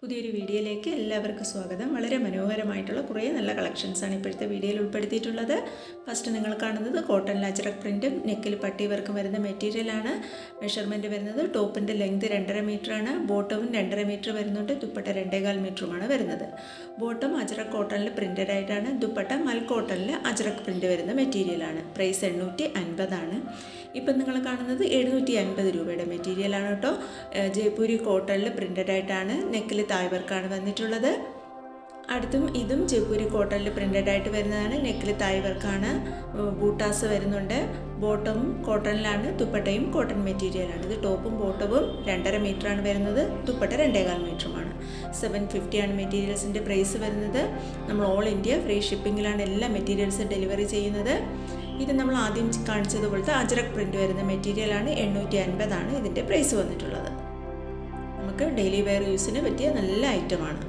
പുതിയൊരു വീഡിയോയിലേക്ക് എല്ലാവർക്കും സ്വാഗതം. വളരെ മനോഹരമായിട്ടുള്ള കുറേ നല്ല കളക്ഷൻസാണ് ഇപ്പോഴത്തെ വീഡിയോയിൽ ഉൾപ്പെടുത്തിയിട്ടുള്ളത്. ഫസ്റ്റ് നിങ്ങൾ കാണുന്നത് കോട്ടൺ ലാജറക് പ്രിന്റും നെക്കിൽ പട്ടി വർക്കും വരുന്ന മെറ്റീരിയലാണ് മെഷർമെന്റ് വരുന്നത് ടോപ്പിന്റെ ലെങ്ത് രണ്ടര ആണ്. ബോട്ടവും രണ്ടര മീറ്റർ വരുന്നുണ്ട്. ദുപ്പട്ട രണ്ടേകാൽ മീറ്ററുമാണ് വരുന്നത്. ബോട്ടം അജറക് കോട്ടണിൽ പ്രിന്റഡ് ആയിട്ടാണ്. ദുപ്പട്ട മൽ കോട്ടണിൽ അജറക് പ്രിന്റ് വരുന്ന മെറ്റീരിയലാണ് പ്രൈസ് എണ്ണൂറ്റി അൻപതാണ് ഇപ്പം നിങ്ങൾ കാണുന്നത് എഴുന്നൂറ്റി അൻപത് രൂപയുടെ മെറ്റീരിയലാണ് കേട്ടോ. ജയ്പൂരി കോട്ടണിൽ പ്രിന്റഡ് ആയിട്ടാണ്. നെക്കിൽ തായ് വർക്കാണ് വന്നിട്ടുള്ളത്. അടുത്തും ഇതും ജയ്പൂരി കോട്ടണിൽ പ്രിന്റഡ് ആയിട്ട് വരുന്നതാണ്. നെക്കിൽ തായ് വർക്കാണ് ബൂട്ടാസ് വരുന്നുണ്ട്. ബോട്ടവും കോട്ടണിലാണ് ദുപ്പട്ടയും കോട്ടൺ മെറ്റീരിയലാണ് ഇത് ടോപ്പും ബോട്ടവും രണ്ടര മീറ്ററാണ് വരുന്നത്. ദുപ്പട്ട രണ്ടേകാൽ മീറ്ററുമാണ് സെവൻ ഫിഫ്റ്റിയാണ് മെറ്റീരിയൽസിന്റെ പ്രൈസ് വരുന്നത്. നമ്മൾ ഓൾ ഇന്ത്യ ഫ്രീ ഷിപ്പിങ്ങിലാണ് എല്ലാ മെറ്റീരിയൽസും ഡെലിവറി ചെയ്യുന്നത്. ഇത് നമ്മൾ ആദ്യം കാണിച്ചതുപോലത്തെ അജറക് പ്രിന്റ് വരുന്ന മെറ്റീരിയലാണ് എണ്ണൂറ്റി അൻപതാണ് ഇതിന്റെ പ്രൈസ് വന്നിട്ടുള്ളത്. നമുക്ക് ഡെയിലി വെയർ യൂസിന് പറ്റിയ നല്ല ഐറ്റമാണ്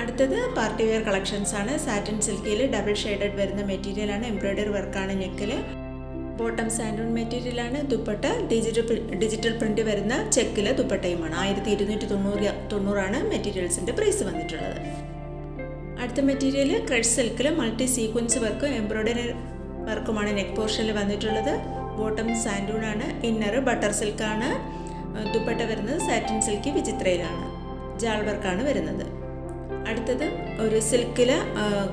അടുത്തത് പാർട്ടി വെയർ കളക്ഷൻസ് ആണ്. സാറ്റിൻ സിൽക്കിൽ ഡബിൾ ഷെയ്ഡഡ് വരുന്ന മെറ്റീരിയലാണ് എംബ്രോയ്ഡറി വർക്കാണ് നെക്കിൽ ബോട്ടം സാൻഡൂൺ മെറ്റീരിയലാണ് ദുപ്പട്ട ഡിജിറ്റൽ ഡിജിറ്റൽ പ്രിന്റ് വരുന്ന ചെക്കിൽ ദുപ്പട്ടയുമാണ് ആയിരത്തി ഇരുന്നൂറ്റി തൊണ്ണൂറ് തൊണ്ണൂറാണ് മെറ്റീരിയൽസിന്റെ പ്രൈസ് വന്നിട്ടുള്ളത്. അടുത്ത മെറ്റീരിയൽ ക്രഡ് സിൽക്കിൽ മൾട്ടി സീക്വൻസ് വർക്കും എംബ്രോയ്ഡറി വർക്കുമാണ് നെക്ക് പോർഷനിൽ വന്നിട്ടുള്ളത്. ബോട്ടം സാൻഡൂൺ ആണ്. ഇന്നർ ബട്ടർ സിൽക്കാണ് ദുപ്പട്ട വരുന്നത് സാറ്റിൻ സിൽക്ക് വിചിത്രയിലാണ്. ജാൾ വർക്കാണ് വരുന്നത്. അടുത്തത് ഒരു സിൽക്കിൽ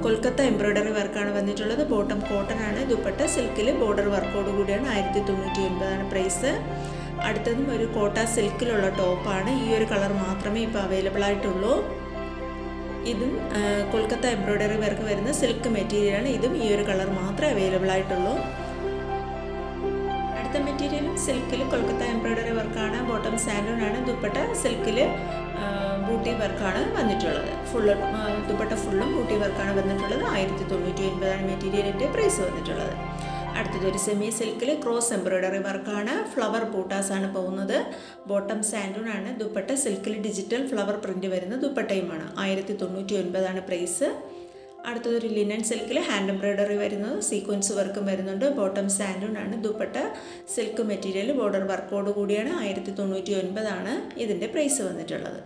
കൊൽക്കത്ത എംബ്രോയ്ഡറി വർക്കാണ് വന്നിട്ടുള്ളത്. ബോട്ടം കോട്ടൺ ആണ്. ദുപ്പട്ട സിൽക്കിൽ ബോർഡർ വർക്കോട് കൂടിയാണ്. ആയിരത്തി തൊണ്ണൂറ്റി ഒൻപതാണ് പ്രൈസ് അടുത്തതും ഒരു കോട്ട സിൽക്കിലുള്ള ടോപ്പാണ് ഈ ഒരു കളർ മാത്രമേ ഇപ്പോൾ അവൈലബിൾ ആയിട്ടുള്ളൂ. ഇതും കൊൽക്കത്ത എംബ്രോയ്ഡറി വർക്ക് വരുന്ന സിൽക്ക് മെറ്റീരിയലാണ് ഇതും ഈ ഒരു കളർ മാത്രമേ അവൈലബിൾ ആയിട്ടുള്ളൂ. അടുത്ത മെറ്റീരിയലും സിൽക്കിൽ കൊൽക്കത്ത എംബ്രോയ്ഡറി വർക്കാണ് ബോട്ടം സാൻഡൂൺ ആണ്. ദുപ്പട്ട സിൽക്കിൽ ബൂട്ടി വർക്കാണ് വന്നിട്ടുള്ളത്. ഫുള്ള് ദുപ്പട്ട ഫുള്ളും ബൂട്ടി വർക്കാണ് വന്നിട്ടുള്ളത്. ആയിരത്തി തൊണ്ണൂറ്റി ഒൻപതാണ് മെറ്റീരിയലിന്റെ പ്രൈസ് വന്നിട്ടുള്ളത് അടുത്തത് ഒരു സെമി സിൽക്കിൽ ക്രോസ് എംബ്രോയ്ഡറി വർക്കാണ് ഫ്ലവർ ബൂട്ടാസ് ആണ് പോകുന്നത്. ബോട്ടം സാൻഡൂൺ ആണ്. ദുപ്പട്ട സിൽക്കിൽ ഡിജിറ്റൽ ഫ്ലവർ പ്രിന്റ് വരുന്ന ദുപ്പട്ടയുമാണ്. ആയിരത്തി തൊണ്ണൂറ്റി ഒൻപതാണ് പ്രൈസ് അടുത്തതൊരു ലിനൻ സിൽക്കിൽ ഹാൻഡ് എംബ്രോയ്ഡറി വരുന്നത് സീക്വൻസ് വർക്കും വരുന്നുണ്ട്. ബോട്ടം ആണ്. ദുപ്പട്ട സിൽക്ക് മെറ്റീരിയൽ ബോർഡർ വർക്കോട് കൂടിയാണ് ആയിരത്തി തൊണ്ണൂറ്റി ഒൻപതാണ് ഇതിന്റെ പ്രൈസ് വന്നിട്ടുള്ളത്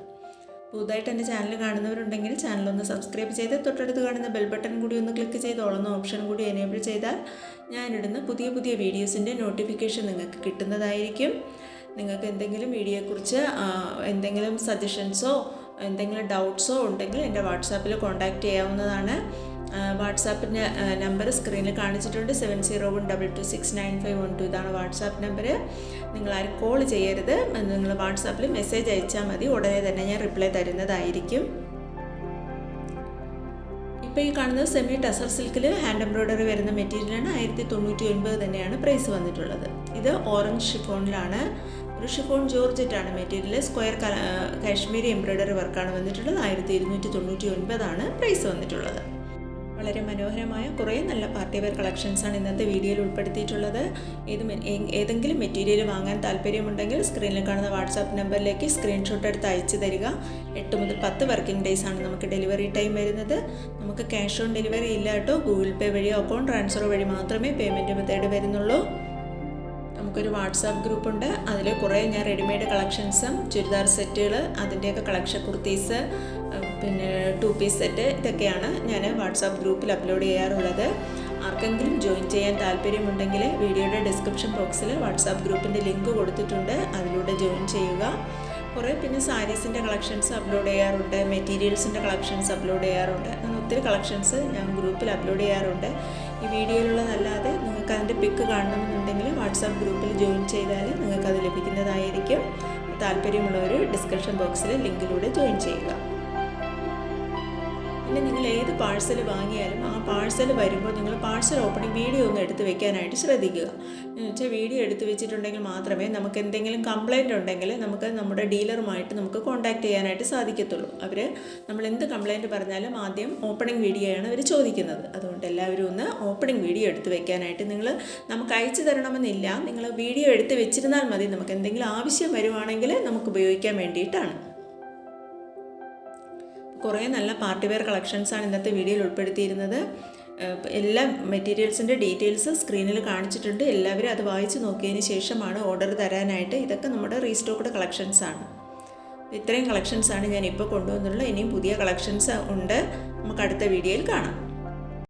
പുതുതായിട്ട് എന്റെ ചാനൽ കാണുന്നവരുണ്ടെങ്കിൽ ചാനൽ ഒന്ന് സബ്സ്ക്രൈബ് ചെയ്ത് തൊട്ടടുത്ത് കാണുന്ന ബെൽ ബട്ടൺ കൂടി ഒന്ന് ക്ലിക്ക് ചെയ്ത് ഓളുന്ന ഓപ്ഷൻ കൂടി എനേബിൾ ചെയ്താൽ ഞാനിടുന്ന പുതിയ പുതിയ വീഡിയോസിന്റെ നോട്ടിഫിക്കേഷൻ നിങ്ങൾക്ക് കിട്ടുന്നതായിരിക്കും. നിങ്ങൾക്ക് എന്തെങ്കിലും വീഡിയോയെക്കുറിച്ച് എന്തെങ്കിലും സജഷൻസോ എന്തെങ്കിലും ഡൗട്ട്സോ ഉണ്ടെങ്കിൽ എന്റെ വാട്സാപ്പിൽ കോൺടാക്റ്റ് ചെയ്യാവുന്നതാണ്. വാട്സാപ്പിന്റെ നമ്പർ സ്ക്രീനിൽ കാണിച്ചിട്ടുണ്ട്. Seven zero one double two six nine five one two ഇതാണ് വാട്സാപ്പ് നമ്പർ. നിങ്ങൾ ആരും കോൾ ചെയ്യരുത്. നിങ്ങൾ വാട്സാപ്പിൽ മെസ്സേജ് അയച്ചാൽ മതി. ഉടനെ തന്നെ ഞാൻ റിപ്ലൈ തരുന്നതായിരിക്കും. ഇപ്പോൾ ഈ കാണുന്നത് സെമി ടസർ സിൽക്കിൽ ഹാൻഡ് എംബ്രോയ്ഡറി വരുന്ന മെറ്റീരിയലാണ് ആയിരത്തി തൊണ്ണൂറ്റി ഒൻപത് തന്നെയാണ് പ്രൈസ് വന്നിട്ടുള്ളത്. ഇത് ഓറഞ്ച് ഷിഫോണിലാണ് ഒരു ഷിഫോൺ ജോർജറ്റാണ് മെറ്റീരിയൽ സ്ക്വയർ കാശ്മീരി എംബ്രോയ്ഡറി വർക്കാണ് വന്നിട്ടുള്ളത് ആയിരത്തി ഇരുന്നൂറ്റി തൊണ്ണൂറ്റി ഒൻപതാണ് പ്രൈസ് വന്നിട്ടുള്ളത്. വളരെ മനോഹരമായ കുറേ നല്ല പാർട്ടി വെയർ കളക്ഷൻസാണ് ഇന്നത്തെ വീഡിയോയിൽ ഉൾപ്പെടുത്തിയിട്ടുള്ളത്. ഏത് ഏതെങ്കിലും മെറ്റീരിയൽ വാങ്ങാൻ താല്പര്യമുണ്ടെങ്കിൽ സ്ക്രീനിൽ കാണുന്ന വാട്സാപ്പ് നമ്പറിലേക്ക് സ്ക്രീൻഷോട്ട് എടുത്ത് അയച്ചു തരിക. എട്ട് മുതൽ പത്ത് വർക്കിംഗ് ഡേയ്സ് ആണ് നമുക്ക് ഡെലിവറി ടൈം വരുന്നത്. നമുക്ക് ക്യാഷ് ഓൺ ഡെലിവറി ഇല്ല കേട്ടോ. ഗൂഗിൾ പേ വഴിയോ അക്കൗണ്ട് ട്രാൻസ്ഫർ വഴി മാത്രമേ പേയ്മെന്റ് മെത്തേഡ് വരുന്നുള്ളൂ. നമുക്കൊരു വാട്സാപ്പ് ഗ്രൂപ്പുണ്ട് അതിൽ കുറേ ഞാൻ റെഡിമെയ്ഡ് കളക്ഷൻസും ചുരിദാർ സെറ്റുകൾ അതിന്റെയൊക്കെ കളക്ഷൻ കുർത്തീസ് പിന്നെ ടു പീസ് സെറ്റ് ഇതൊക്കെയാണ് ഞാൻ വാട്സാപ്പ് ഗ്രൂപ്പിൽ അപ്ലോഡ് ചെയ്യാറുള്ളത്. ആർക്കെങ്കിലും ജോയിൻ ചെയ്യാൻ താല്പര്യമുണ്ടെങ്കിൽ വീഡിയോയുടെ ഡിസ്ക്രിപ്ഷൻ ബോക്സിൽ വാട്സാപ്പ് ഗ്രൂപ്പിന്റെ ലിങ്ക് കൊടുത്തിട്ടുണ്ട്. അതിലൂടെ ജോയിൻ ചെയ്യുക. കുറേ പിന്നെ സാരീസിന്റെ കളക്ഷൻസ് അപ്ലോഡ് ചെയ്യാറുണ്ട്. മെറ്റീരിയൽസിന്റെ കളക്ഷൻസ് അപ്ലോഡ് ചെയ്യാറുണ്ട്. അങ്ങനെ ഒത്തിരി കളക്ഷൻസ് ഞാൻ ഗ്രൂപ്പിൽ അപ്ലോഡ് ചെയ്യാറുണ്ട്. ഈ വീഡിയോയിലുള്ളതല്ലാതെ നിങ്ങൾക്ക് അതിന്റെ പിക്ക് കാണണമെന്നുണ്ടെങ്കിൽ വാട്സാപ്പ് ഗ്രൂപ്പിൽ ജോയിൻ ചെയ്താൽ നിങ്ങൾക്ക് അത് ലഭിക്കുന്നതായിരിക്കും. താല്പര്യമുള്ളവർ ഡിസ്ക്രിപ്ഷൻ ബോക്സിൽ ലിങ്കിലൂടെ ജോയിൻ ചെയ്യുക. പിന്നെ നിങ്ങൾ ഏത് പാഴ്സൽ വാങ്ങിയാലും ആ പാഴ്സൽ വരുമ്പോൾ നിങ്ങൾ പാഴ്സൽ ഓപ്പണിംഗ് വീഡിയോ ഒന്ന് എടുത്ത് വെക്കാനായിട്ട് ശ്രദ്ധിക്കുക. എന്ന് വെച്ചാൽ വീഡിയോ എടുത്ത് വെച്ചിട്ടുണ്ടെങ്കിൽ മാത്രമേ നമുക്ക് എന്തെങ്കിലും കംപ്ലൈന്റ് ഉണ്ടെങ്കിൽ നമുക്ക് നമ്മുടെ ഡീലറുമായിട്ട് നമുക്ക് കോൺടാക്റ്റ് ചെയ്യാനായിട്ട് സാധിക്കത്തുള്ളൂ. അവർ നമ്മൾ എന്ത് കംപ്ലൈന്റ് പറഞ്ഞാലും ആദ്യം ഓപ്പണിംഗ് വീഡിയോയാണ് അവർ ചോദിക്കുന്നത്. അതുകൊണ്ട് എല്ലാവരും ഒന്ന് ഓപ്പണിംഗ് വീഡിയോ എടുത്ത് വെക്കാനായിട്ട് നിങ്ങൾ നമുക്ക് അയച്ചു തരണമെന്നില്ല. നിങ്ങൾ വീഡിയോ എടുത്ത് വെച്ചിരുന്നാൽ മതി. നമുക്ക് എന്തെങ്കിലും ആവശ്യം വരുവാണെങ്കിൽ നമുക്ക് ഉപയോഗിക്കാൻ വേണ്ടിയിട്ടാണ്. കുറേ നല്ല പാർട്ടി വെയർ കളക്ഷൻസാണ് ഇന്നത്തെ വീഡിയോയിൽ ഉൾപ്പെടുത്തിയിരുന്നത്. എല്ലാ മെറ്റീരിയൽസിന്റെ ഡീറ്റെയിൽസ് സ്ക്രീനിൽ കാണിച്ചിട്ടുണ്ട്. എല്ലാവരും അത് വായിച്ച് നോക്കിയതിന് ശേഷമാണ് ഓർഡർ തരാനായിട്ട്. ഇതൊക്കെ നമ്മുടെ റീസ്റ്റോക്ക്ഡ് കളക്ഷൻസാണ്. ഇത്രയും കളക്ഷൻസാണ് ഞാൻ ഇപ്പോൾ കൊണ്ടുവന്നുള്ളത് ഇനിയും പുതിയ കളക്ഷൻസ് ഉണ്ട്. നമുക്ക് അടുത്ത വീഡിയോയിൽ കാണാം.